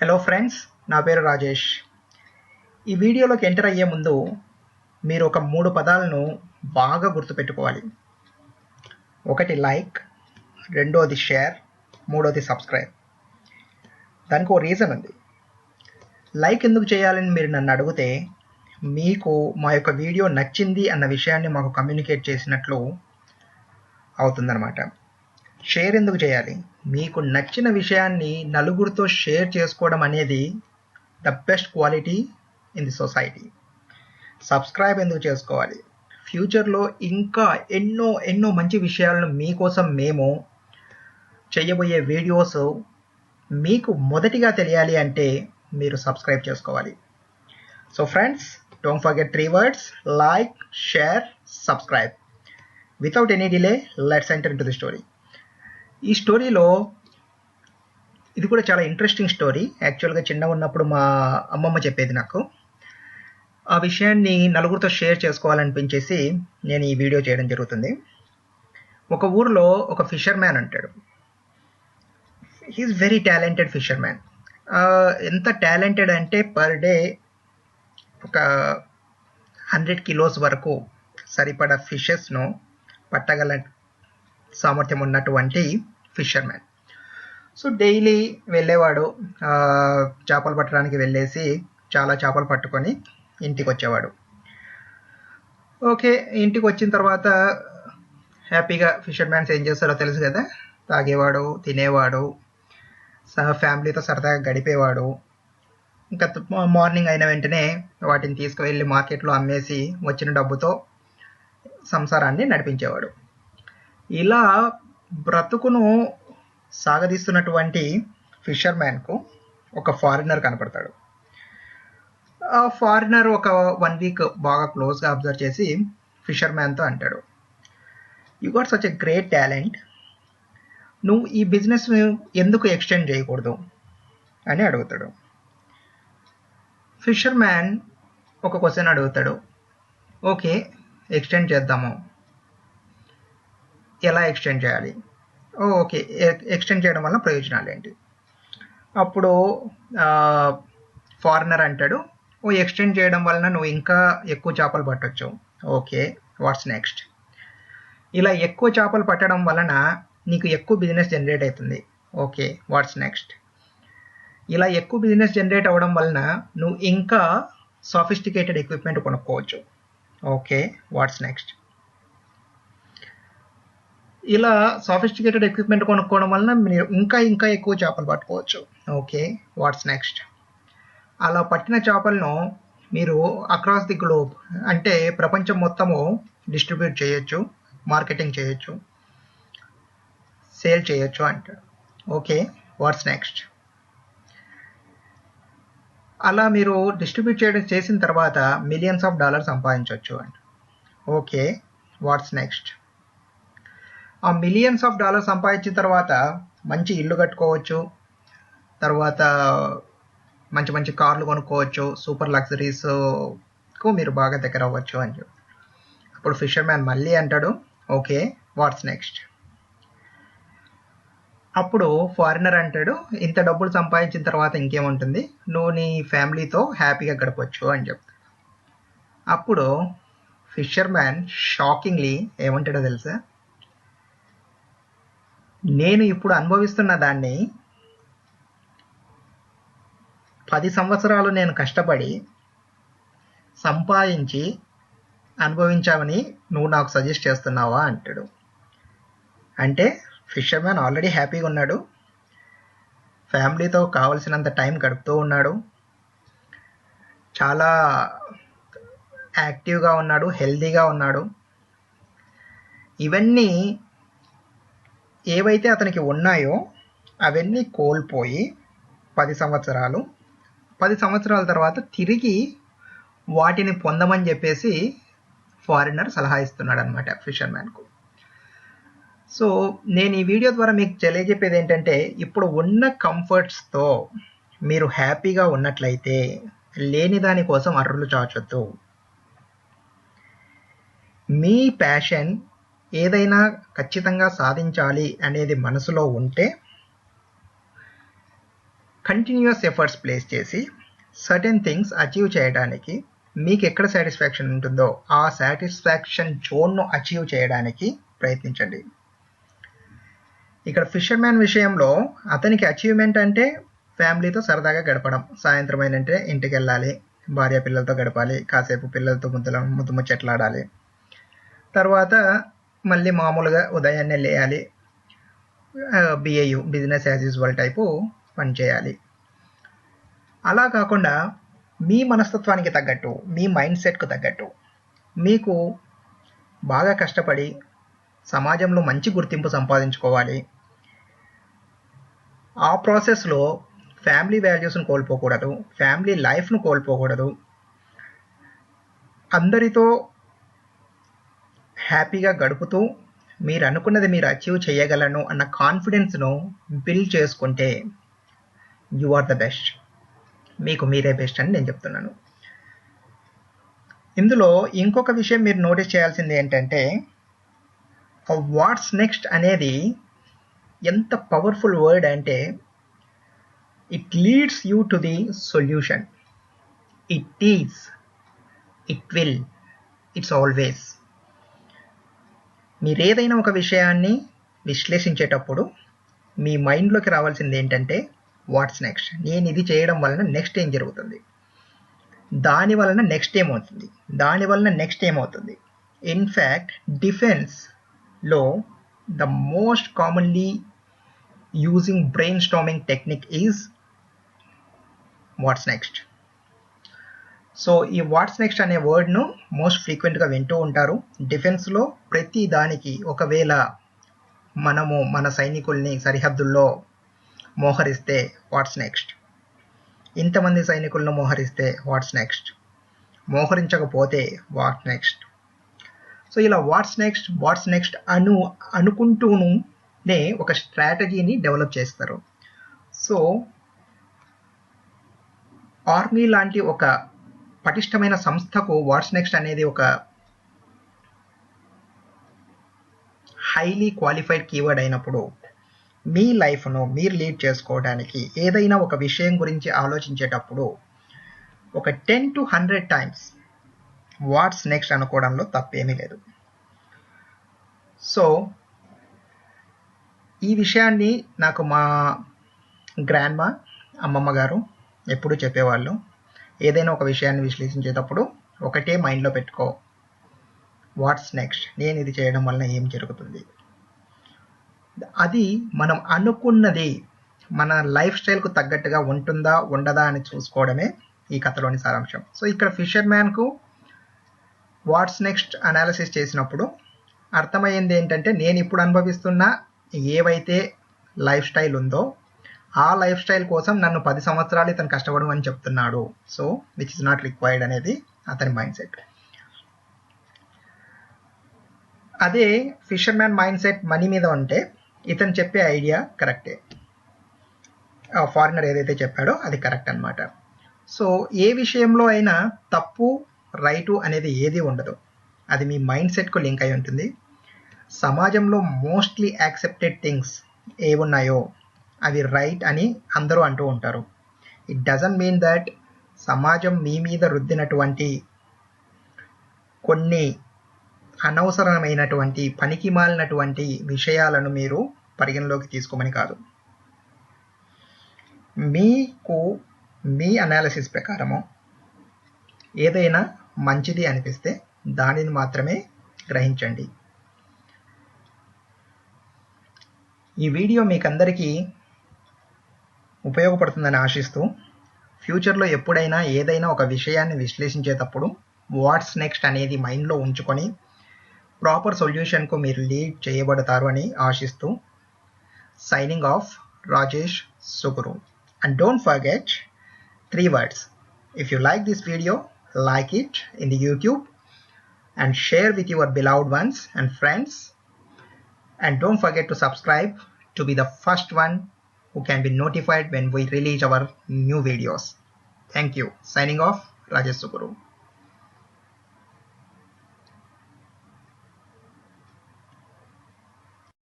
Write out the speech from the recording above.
Hello friends నా పేరు రాజేష్. ఈ వీడియోలోకి ఎంటర్ అయ్యే ముందు మీరు ఒక మూడు పదాలను బాగా గుర్తుపెట్టుకోవాలి. ఒకటి లైక్ రెండోది షేర్ మూడోది సబ్స్క్రైబ్. దానికి ఓ రీజన్ ఉంది. లైక్ ఎందుకు చేయాలని మీరు నన్ను అడిగితే మీకు మా యొక్క వీడియో నచ్చింది అన్న విషయాన్ని మాకు కమ్యూనికేట్ చేసినట్లు అవుతుందన్నమాట. షేర్ ఎందుకు చేయాలి? మీకు నచ్చిన విషయాన్ని నలుగురితో షేర్ చేసుకోవడం అనేది the best quality in the society. Subscribe ఎందుకు చేసుకోవాలి? ఫ్యూచర్లో ఇంకా ఎన్నో ఎన్నో మంచి విషయాలను మీకోసం మేము చేయబోయే వీడియోస్ మీకు మొదటిగా తెలియాలి అంటే మీరు సబ్స్క్రైబ్ చేసుకోవాలి. So friends don't forget three words like share subscribe without any delay let's enter in to the story ఈ స్టోరీలో ఇది కూడా చాలా ఇంట్రెస్టింగ్ స్టోరీ యాక్చువల్గా చిన్న ఉన్నప్పుడు మా అమ్మమ్మ చెప్పేది నాకు. ఆ విషయాన్ని నలుగురితో షేర్ చేసుకోవాలనిపించేసి నేను ఈ వీడియో చేయడం జరుగుతుంది. ఒక ఊరిలో ఒక ఫిషర్ మ్యాన్ అంటాడు he's very talented fisherman ఎంత టాలెంటెడ్ అంటే పర్ డే ఒక హండ్రెడ్ కిలోస్ వరకు సరిపడా ఫిషెస్ను పట్టగల సామర్థ్యం ఉన్నటువంటి ఫిషర్ మ్యాన్ సో డైలీ వెళ్ళేవాడు చేపలు పట్టడానికి వెళ్ళేసి చాలా చేపలు పట్టుకొని ఇంటికి వచ్చేవాడు ఓకే ఇంటికి వచ్చిన తర్వాత హ్యాపీగా ఫిషర్ మ్యాన్స్ ఏం చేస్తారో తెలుసు కదా? తాగేవాడు తినేవాడు ఫ్యామిలీతో సరదాగా గడిపేవాడు. ఇంకా మార్నింగ్ అయిన వెంటనే వాటిని తీసుకువెళ్ళి మార్కెట్లో అమ్మేసి వచ్చిన డబ్బుతో సంసారాన్ని నడిపించేవాడు. ఇలా బ్రతుకును సాగదీస్తున్నటువంటి ఫిషర్ మ్యాన్కు ఒక ఫారినర్ కనపడతాడు. ఆ ఫారినర్ ఒక వన్ వీక్ బాగా క్లోజ్గా అబ్జర్వ్ చేసి ఫిషర్ మ్యాన్తో అంటాడు you got such a great talent. నువ్వు ఈ బిజినెస్ ఎందుకు ఎక్స్టెండ్ చేయకూడదు? అని అడుగుతాడు. ఫిషర్ మ్యాన్ ఒక క్వశ్చన్ అడుగుతాడు ఓకే ఎక్స్టెండ్ చేద్దాము. ఎలా ఎక్స్టెండ్ చేయాలి? ఓకే. ఎక్స్టెండ్ చేయడం వల్ల ప్రయోజనాలు ఏంటి? అప్పుడు ఫారినర్ అంటాడు. ఓ ఎక్స్టెండ్ చేయడం వలన నువ్వు ఇంకా ఎక్కువ చేపలు పట్టొచ్చు. ఓకే. What's next? ఇలా ఎక్కువ చేపలు పట్టడం వలన నీకు ఎక్కువ బిజినెస్ జనరేట్ అవుతుంది. ఓకే. What's next? ఇలా ఎక్కువ బిజినెస్ జనరేట్ అవ్వడం వలన నువ్వు ఇంకా సాఫిస్టికేటెడ్ ఎక్విప్మెంట్ కొనుక్కోవచ్చు. ఓకే. What's next? ఇలా సాఫిస్టికేటెడ్ ఎక్విప్మెంట్ కొనుక్కోవడం వలన మీరు ఇంకా ఇంకా ఎక్కువ చేపలు పట్టుకోవచ్చు. ఓకే వాట్స్ నెక్స్ట్ అలా పట్టిన చేపలను మీరు అక్రాస్ ది గ్లోబ్ అంటే ప్రపంచం మొత్తము డిస్ట్రిబ్యూట్ చేయొచ్చు మార్కెటింగ్ చేయొచ్చు సేల్ చేయొచ్చు అంటాడు ఓకే వాట్స్ నెక్స్ట్ అలా మీరు డిస్ట్రిబ్యూట్ చేయడం చేసిన తర్వాత మిలియన్స్ ఆఫ్ డాలర్ సంపాదించవచ్చు అంట. ఓకే వాట్స్ నెక్స్ట్ ఆ మిలియన్స్ ఆఫ్ డాలర్ సంపాదించిన తర్వాత మంచి ఇల్లు కట్టుకోవచ్చు. తర్వాత మంచి మంచి కార్లు కొనుక్కోవచ్చు. సూపర్ లగ్జరీస్కు మీరు బాగా దగ్గర అవ్వచ్చు అని చెప్పి. అప్పుడు ఫిషర్ మ్యాన్ మళ్ళీ అంటాడు ఓకే వాట్స్ నెక్స్ట్ అప్పుడు ఫారినర్ అంటాడు ఇంత డబ్బులు సంపాదించిన తర్వాత ఇంకేముంటుంది? నువ్వు నీ ఫ్యామిలీతో హ్యాపీగా గడపచ్చు అని చెప్తాడు అప్పుడు ఫిషర్ మ్యాన్ షాకింగ్లీ ఏమంటాడో తెలుసా? నేను ఇప్పుడు అనుభవిస్తున్న దాన్ని పది సంవత్సరాలు నేను కష్టపడి సంపాదించి అనుభవించావని నువ్వు నాకు సజెస్ట్ చేస్తున్నావా అంటాడు. అంటే ఫిషర్మ్యాన్ ఆల్రెడీ హ్యాపీగా ఉన్నాడు. ఫ్యామిలీతో కావలసినంత టైం గడుపుతూ ఉన్నాడు. చాలా యాక్టివ్గా ఉన్నాడు హెల్దీగా ఉన్నాడు. ఇవన్నీ ఏవైతే అతనికి ఉన్నాయో అవన్నీ కోల్పోయి పది సంవత్సరాలు పది సంవత్సరాల తర్వాత తిరిగి వాటిని పొందమని చెప్పేసి ఫారినర్ సలహా ఇస్తున్నాడు అనమాట ఫిషర్మ్యాన్కు. సో నేను ఈ వీడియో ద్వారా మీకు తెలియజెప్పేది ఏంటంటే ఇప్పుడు ఉన్న కంఫర్ట్స్తో మీరు హ్యాపీగా ఉన్నట్లయితే లేని దానికోసం అర్రులు చాచొద్దు. మీ ప్యాషన్ ఏదైనా ఖచ్చితంగా సాధించాలి అనేది మనసులో ఉంటే కంటిన్యూస్ ఎఫర్ట్స్ ప్లేస్ చేసి సర్టెన్ థింగ్స్ అచీవ్ చేయడానికి మీకు ఎక్కడ సాటిస్ఫాక్షన్ ఉంటుందో ఆ సాటిస్ఫాక్షన్ జోన్ను అచీవ్ చేయడానికి ప్రయత్నించండి. ఇక్కడ ఫిషర్మ్యాన్ విషయంలో అతనికి అచీవ్మెంట్ అంటే ఫ్యామిలీతో సరదాగా గడపడం. సాయంత్రం ఏంటంటే ఇంటికి వెళ్ళాలి భార్య పిల్లలతో గడపాలి కాసేపు పిల్లలతో ముద్దుల ముద్దు ముచ్చట్లాడాలి. తర్వాత మళ్ళీ మామూలుగా ఉదయాన్నే లేయాలి. BAU business as usual type పని చేయాలి. అలా కాకుండా మీ మనస్తత్వానికి తగ్గట్టు మీ మైండ్ సెట్కు తగ్గట్టు మీకు బాగా కష్టపడి సమాజంలో మంచి గుర్తింపు సంపాదించుకోవాలి. ఆ ప్రాసెస్లో ఫ్యామిలీ వాల్యూస్ను కోల్పోకూడదు ఫ్యామిలీ లైఫ్ను కోల్పోకూడదు. అందరితో హ్యాపీగా గడుపుతూ మీరు అనుకున్నది మీరు అచీవ్ చేయగలను అన్న కాన్ఫిడెన్స్ను బిల్డ్ చేసుకుంటే యు ఆర్ ద బెస్ట్. మీకు మీరే బెస్ట్ అని నేను చెప్తున్నాను. ఇందులో ఇంకొక విషయం మీరు నోటీస్ చేయాల్సింది ఏంటంటే వాట్స్ నెక్స్ట్ అనేది ఎంత పవర్ఫుల్ వర్డ్ అంటే it leads you to the solution it is it will it's always మీరు ఏదైనా ఒక విషయాన్ని విశ్లేషించేటప్పుడు మీ మైండ్లోకి రావాల్సింది ఏంటంటే వాట్స్ నెక్స్ట్ నేను ఇది చేయడం వలన నెక్స్ట్ ఏం జరుగుతుంది? దాని వలన నెక్స్ట్ ఏమవుతుంది? దాని వలన నెక్స్ట్ ఏమవుతుంది? ఇన్ఫ్యాక్ట్ డిఫెన్స్లో the most commonly using brainstorming technique is what's next so ఈ వాట్స్ నెక్స్ట్ అనే వర్డ్ను మోస్ట్ ఫ్రీక్వెంట్గా వింటూ ఉంటారు. డిఫెన్స్లో ప్రతి దానికి ఒకవేళ మనము మన సైనికుల్ని సరిహద్దుల్లో మోహరిస్తే వాట్స్ నెక్స్ట్ ఇంతమంది సైనికులను మోహరిస్తే వాట్స్ నెక్స్ట్ మోహరించకపోతే వాట్ నెక్స్ట్ సో ఇలా వాట్స్ నెక్స్ట్ వాట్స్ నెక్స్ట్ అను అనుకుంటూనే ఒక స్ట్రాటజీని డెవలప్ చేస్తారు. సో ఆర్మీ లాంటి ఒక పటిష్టమైన సంస్థకు వాట్స్ నెక్స్ట్ అనేది ఒక హైలీ క్వాలిఫైడ్ కీవర్డ్ అయినప్పుడు మీ లైఫ్ను మీరు లీడ్ చేసుకోవడానికి ఏదైనా ఒక విషయం గురించి ఆలోచించేటప్పుడు ఒక ten to hundred times what's next అనుకోవడంలో తప్పేమీ లేదు. సో ఈ విషయాన్ని నాకు మా గ్రాండ్ మా అమ్మమ్మ గారు ఎప్పుడూ చెప్పేవాళ్ళు. ఏదైనా ఒక విషయాన్ని విశ్లేషించేటప్పుడు ఒకటే మైండ్లో పెట్టుకో. వాట్స్ నెక్స్ట్ నేను ఇది చేయడం వలన ఏం జరుగుతుంది? అది మనం అనుకున్నది మన లైఫ్ స్టైల్కు తగ్గట్టుగా ఉంటుందా ఉండదా అని చూసుకోవడమే ఈ కథలోని సారాంశం. సో ఇక్కడ ఫిషర్ మ్యాన్కు వాట్స్ నెక్స్ట్ అనాలిసిస్ చేసినప్పుడు అర్థమయ్యింది ఏంటంటే నేను ఇప్పుడు అనుభవిస్తున్న ఏవైతే లైఫ్ స్టైల్ ఉందో ఆ లైఫ్ స్టైల్ కోసం నన్ను పది సంవత్సరాలు ఇతను కష్టపడమని చెప్తున్నాడు. So which is not required అనేది అతని మైండ్ సెట్ అదే fisherman mind set money మీద ఉంటే ఇతను చెప్పే ఐడియా కరెక్టే ఫారినర్ ఏదైతే చెప్పాడో అది కరెక్ట్ అనమాట సో ఏ విషయంలో అయినా తప్పు రైటు అనేది ఏది ఉండదు. అది మీ మైండ్ సెట్కు లింక్ అయి ఉంటుంది. సమాజంలో మోస్ట్లీ యాక్సెప్టెడ్ థింగ్స్ ఏమున్నాయో అవి రైట్ అని అందరూ అంటూ ఉంటారు. ఇట్ డజంట్ మీన్ దట్ సమాజం మీ మీద రుద్దినటువంటి కొన్ని అనవసరమైనటువంటి పనికి మాలినటువంటి విషయాలను మీరు పరిగణలోకి తీసుకోమని కాదు. మీకు మీ అనాలిసిస్ ప్రకారము ఏదైనా మంచిది అనిపిస్తే దానిని మాత్రమే గ్రహించండి. ఈ వీడియో మీకందరికీ ఉపయోగపడుతుందని ఆశిస్తూ ఫ్యూచర్లో ఎప్పుడైనా ఏదైనా ఒక విషయాన్ని విశ్లేషించేటప్పుడు వాట్స్ నెక్స్ట్ అనేది మైండ్లో ఉంచుకొని ప్రాపర్ సొల్యూషన్కు మీరు లీడ్ చేయబడతారు అని ఆశిస్తూ signing off Rajesh Suguru and don't forget three words if you like this video like it in the YouTube and share with your beloved ones and friends. And don't forget to subscribe to be the first one who can be notified when we release our new videos. Thank you. Signing off, Rajesh Sukuru.